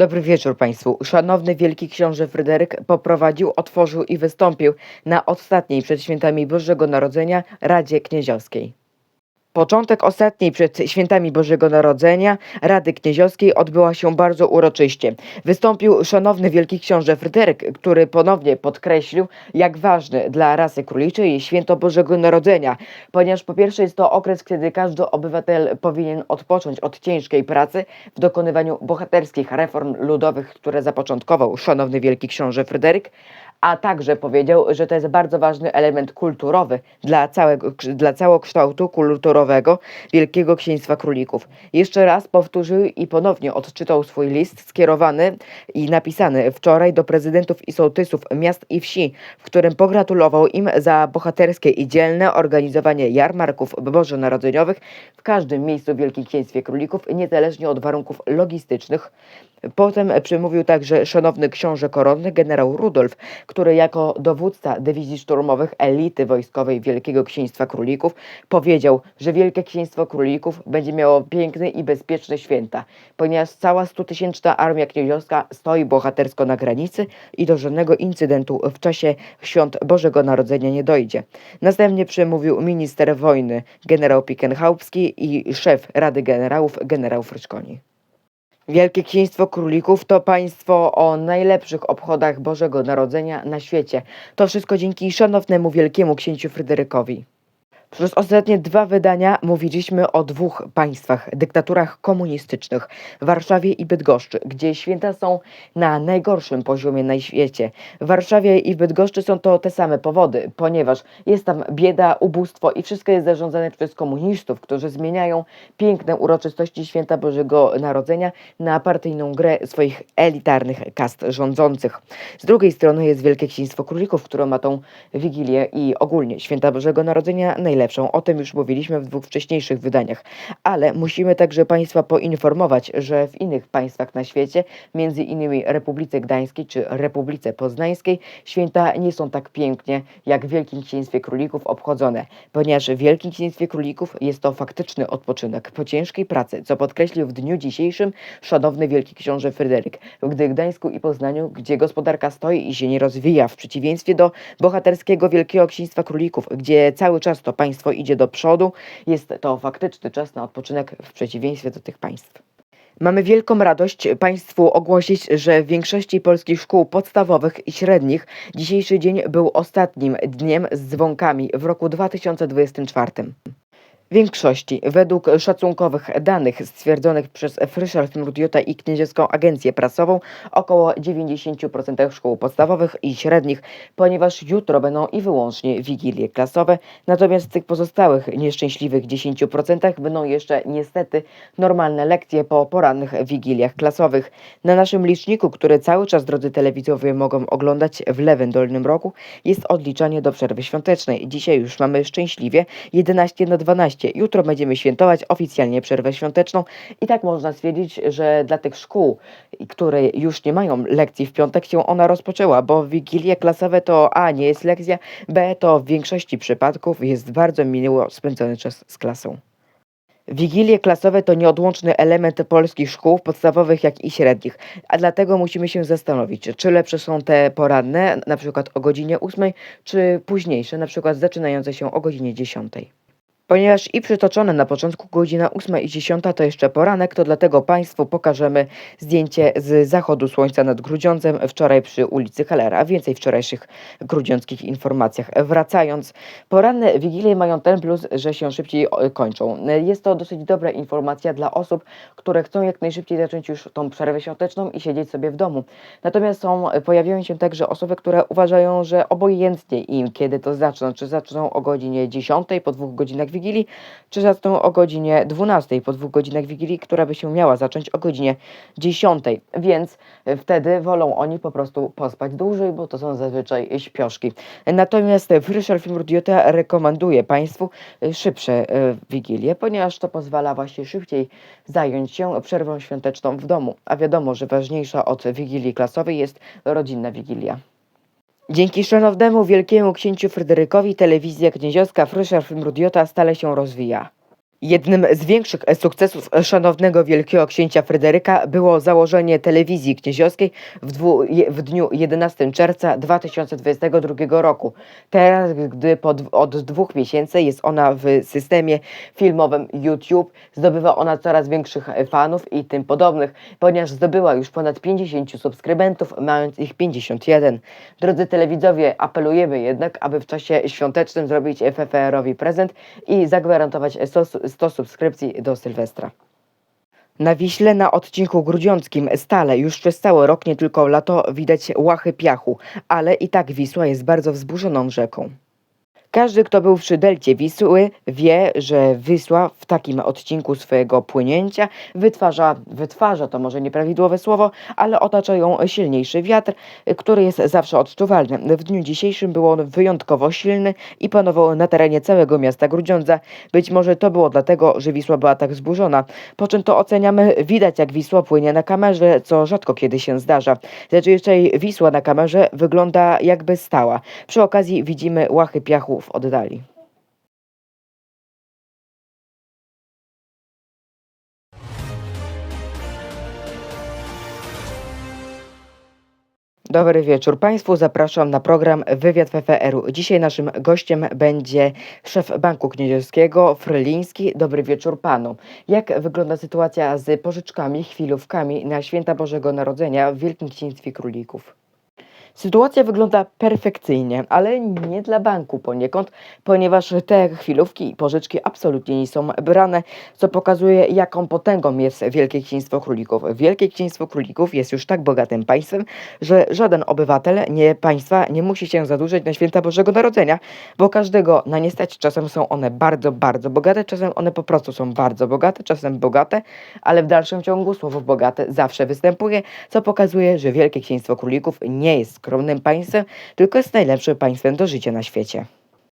Dobry wieczór Państwu. Szanowny Wielki Książę Fryderyk poprowadził, otworzył i wystąpił na ostatniej przed świętami Bożego Narodzenia Radzie Knieziowskiej. Początek ostatniej przed świętami Bożego Narodzenia Rady Knieziowskiej odbyła się bardzo uroczyście. Wystąpił szanowny Wielki Książę Fryderyk, który ponownie podkreślił, jak ważny dla rasy króliczej święto Bożego Narodzenia, ponieważ po pierwsze jest to okres, kiedy każdy obywatel powinien odpocząć od ciężkiej pracy w dokonywaniu bohaterskich reform ludowych, które zapoczątkował szanowny Wielki Książę Fryderyk, a także powiedział, że to jest bardzo ważny element kulturowy dla, całego, dla całokształtu kulturowego Wielkiego Księstwa Królików. Jeszcze raz powtórzył i ponownie odczytał swój list skierowany i napisany wczoraj do prezydentów i sołtysów miast i wsi, w którym pogratulował im za bohaterskie i dzielne organizowanie jarmarków bożonarodzeniowych w każdym miejscu w Wielkim Księstwie Królików, niezależnie od warunków logistycznych. Potem przemówił także szanowny książę koronny generał Rudolf, który jako dowódca dywizji szturmowych elity wojskowej Wielkiego Księstwa Królików powiedział, że Wielkie Księstwo Królików będzie miało piękne i bezpieczne święta, ponieważ cała stutysięczna armia knieziowska stoi bohatersko na granicy i do żadnego incydentu w czasie świąt Bożego Narodzenia nie dojdzie. Następnie przemówił minister wojny generał Pikenhaupski i szef Rady Generałów generał Fryczkoni. Wielkie Księstwo Królików to państwo o najlepszych obchodach Bożego Narodzenia na świecie. To wszystko dzięki szanownemu Wielkiemu Księciu Fryderykowi. Przez ostatnie dwa wydania mówiliśmy o dwóch państwach, dyktaturach komunistycznych, Warszawie i Bydgoszczy, gdzie święta są na najgorszym poziomie na świecie. W Warszawie i w Bydgoszczy są to te same powody, ponieważ jest tam bieda, ubóstwo i wszystko jest zarządzane przez komunistów, którzy zmieniają piękne uroczystości święta Bożego Narodzenia na partyjną grę swoich elitarnych kast rządzących. Z drugiej strony jest Wielkie Księstwo Królików, które ma tą Wigilię i ogólnie święta Bożego Narodzenia najlepszą. O tym już mówiliśmy w dwóch wcześniejszych wydaniach. Ale musimy także Państwa poinformować, że w innych państwach na świecie, między innymi Republice Gdańskiej czy Republice Poznańskiej, święta nie są tak pięknie jak w Wielkim Księstwie Królików obchodzone, ponieważ w Wielkim Księstwie Królików jest to faktyczny odpoczynek po ciężkiej pracy, co podkreślił w dniu dzisiejszym szanowny Wielki Książę Fryderyk. Gdy w Gdańsku i Poznaniu, gdzie gospodarka stoi i się nie rozwija, w przeciwieństwie do bohaterskiego Wielkiego Księstwa Królików, gdzie cały czas to państwo idzie do przodu, jest to faktyczny czas na odpoczynek w przeciwieństwie do tych państw. Mamy wielką radość Państwu ogłosić, że w większości polskich szkół podstawowych i średnich dzisiejszy dzień był ostatnim dniem z dzwonkami w roku 2024. Większości, według szacunkowych danych stwierdzonych przez Frischard Murdiota i Kniedziewską Agencję Prasową, około 90% szkół podstawowych i średnich, ponieważ jutro będą i wyłącznie wigilie klasowe, natomiast w tych pozostałych nieszczęśliwych 10% będą jeszcze niestety normalne lekcje po porannych wigiliach klasowych. Na naszym liczniku, który cały czas drodzy telewidzowie mogą oglądać w lewym dolnym rogu, jest odliczanie do przerwy świątecznej. Dzisiaj już mamy szczęśliwie 11 na 12. Jutro będziemy świętować oficjalnie przerwę świąteczną i tak można stwierdzić, że dla tych szkół, które już nie mają lekcji w piątek, się ona rozpoczęła, bo wigilie klasowe to A nie jest lekcja, B to w większości przypadków jest bardzo miło spędzony czas z klasą. Wigilie klasowe to nieodłączny element polskich szkół podstawowych, jak i średnich, a dlatego musimy się zastanowić, czy lepsze są te poranne, na przykład o godzinie 8, czy późniejsze, na przykład zaczynające się o godzinie 10. Ponieważ i przytoczone na początku godzina 8 i 10 to jeszcze poranek, to dlatego Państwu pokażemy zdjęcie z zachodu słońca nad Grudziądzem wczoraj przy ulicy Halera, więcej wczorajszych grudziąckich informacjach. Wracając, poranne wigilie mają ten plus, że się szybciej o, kończą. Jest to dosyć dobra informacja dla osób, które chcą jak najszybciej zacząć już tą przerwę świąteczną i siedzieć sobie w domu. Natomiast są, pojawiają się także osoby, które uważają, że obojętnie im, kiedy to zaczną, czy zaczną o godzinie 10 po dwóch godzinach Wigilii, czy zaczną o godzinie 12 po dwóch godzinach Wigilii, która by się miała zacząć o godzinie 10. Więc wtedy wolą oni po prostu pospać dłużej, bo to są zazwyczaj śpioszki. Natomiast Frischer Filmurdiota rekomenduje Państwu szybsze e, Wigilie, ponieważ to pozwala właśnie szybciej zająć się przerwą świąteczną w domu. A wiadomo, że ważniejsza od Wigilii klasowej jest rodzinna Wigilia. Dzięki szanownemu wielkiemu księciu Fryderykowi telewizja kniedziowska Fryscher Filmrudiota stale się rozwija. Jednym z większych sukcesów szanownego wielkiego księcia Fryderyka było założenie telewizji knieziowskiej w, dwu, w dniu 11 czerwca 2022 roku. Teraz, gdy po, dw- od dwóch miesięcy jest ona w systemie filmowym YouTube, zdobywa ona coraz większych fanów i tym podobnych, ponieważ zdobyła już ponad 50 subskrybentów, mając ich 51. Drodzy telewidzowie, apelujemy jednak, aby w czasie świątecznym zrobić FFR-owi prezent i zagwarantować 100, 100 subskrypcji do Sylwestra. Na Wiśle na odcinku grudziąckim stale już przez cały rok, nie tylko lato, widać łachy piachu, ale i tak Wisła jest bardzo wzburzoną rzeką. Każdy, kto był przy delcie Wisły, wie, że Wisła w takim odcinku swojego płynięcia wytwarza, wytwarza to może nieprawidłowe słowo, ale otacza ją silniejszy wiatr, który jest zawsze odczuwalny. W dniu dzisiejszym był on wyjątkowo silny i panował na terenie całego miasta Grudziądza. Być może to było dlatego, że Wisła była tak zburzona. Po czym to oceniamy, widać jak Wisła płynie na kamerze, co rzadko kiedy się zdarza. Zazwyczaj Wisła na kamerze wygląda jakby stała. Przy okazji widzimy łachy piachu w oddali. Dobry wieczór Państwu. Zapraszam na program Wywiad FFR-u. Dzisiaj naszym gościem będzie szef Banku Kniedziowskiego, Fryliński. Dobry wieczór Panu. Jak wygląda sytuacja z pożyczkami, chwilówkami na święta Bożego Narodzenia w Wielkim Księstwie Królików? Sytuacja wygląda perfekcyjnie, ale nie dla banku poniekąd, ponieważ te chwilówki i pożyczki absolutnie nie są brane, co pokazuje, jaką potęgą jest Wielkie Księstwo Królików. Wielkie Księstwo Królików jest już tak bogatym państwem, że żaden obywatel nie, państwa nie musi się zadłużyć na święta Bożego Narodzenia, bo każdego na nie stać. Czasem są one bardzo, bardzo bogate, czasem one po prostu są bardzo bogate, czasem bogate, ale w dalszym ciągu słowo bogate zawsze występuje, co pokazuje, że Wielkie Księstwo Królików nie jest skromnym państwem, tylko jest najlepszym państwem do życia na świecie.